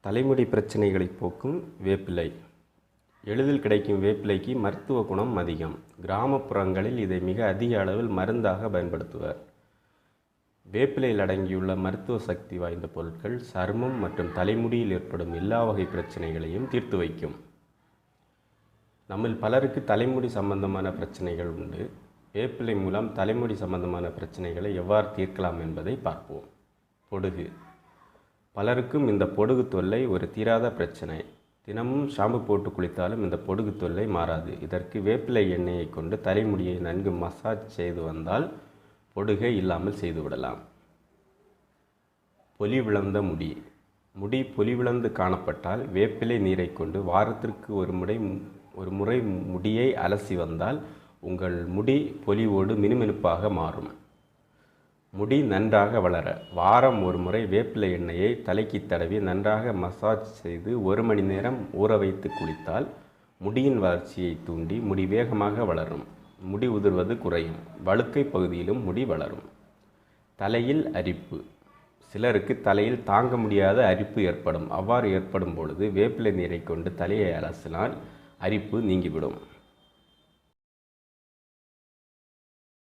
தலைமுடி பிரச்சனைகளை போக்கும் வேப்பிலை. எளிதில் கிடைக்கும் வேப்பிலைக்கு மருத்துவ குணம் அதிகம். கிராமப்புறங்களில் இதை மிக அதிக அளவில் மருந்தாக பயன்படுத்துவர். வேப்பிலையில் அடங்கியுள்ள மருத்துவ சக்தி வாய்ந்த பொருட்கள் சருமம் மற்றும் தலைமுடியில் ஏற்படும் எல்லா வகை பிரச்சனைகளையும் தீர்த்து வைக்கும். நம்மில் பலருக்கு தலைமுடி சம்பந்தமான பிரச்சனைகள் உண்டு. வேப்பிலை மூலம் தலைமுடி சம்பந்தமான பிரச்சனைகளை எவ்வாறு தீர்க்கலாம் என்பதை பார்ப்போம். பொடுகு. பலருக்கும் இந்த பொடுகு தொல்லை ஒரு தீராத பிரச்சனை. தினமும் ஷாம்பு போட்டு குளித்தாலும் இந்த பொடுகு தொல்லை மாறாது. இதற்கு வேப்பிலை எண்ணெயை கொண்டு தலைமுடியை நன்கு மசாஜ் செய்து வந்தால் பொடுகை இல்லாமல் செய்துவிடலாம் பொலிவிழந்த முடி. முடி பொலிவிழந்து காணப்பட்டால் வேப்பிலை நீரை கொண்டு வாரத்திற்கு ஒரு முறை ஒரு முறை முடியை அலசி வந்தால் உங்கள் முடி பொலிவோடு மினுமினுப்பாக மாறும். முடி நன்றாக வளர. வாரம் ஒரு முறை வேப்பிலை எண்ணெயை தலைக்கு தடவி நன்றாக மசாஜ் செய்து ஒரு மணி நேரம் ஊற வைத்து குளித்தால் முடியின் வளர்ச்சியை தூண்டி முடி வேகமாக வளரும். முடி உதிர்வது குறையும். வழுக்கை பகுதியிலும் முடி வளரும். தலையில் அரிப்பு. சிலருக்கு தலையில் தாங்க முடியாத அரிப்பு ஏற்படும். அவ்வாறு ஏற்படும் பொழுது வேப்பிலை நீரை கொண்டு தலையை அலசினால் அரிப்பு நீங்கிவிடும்.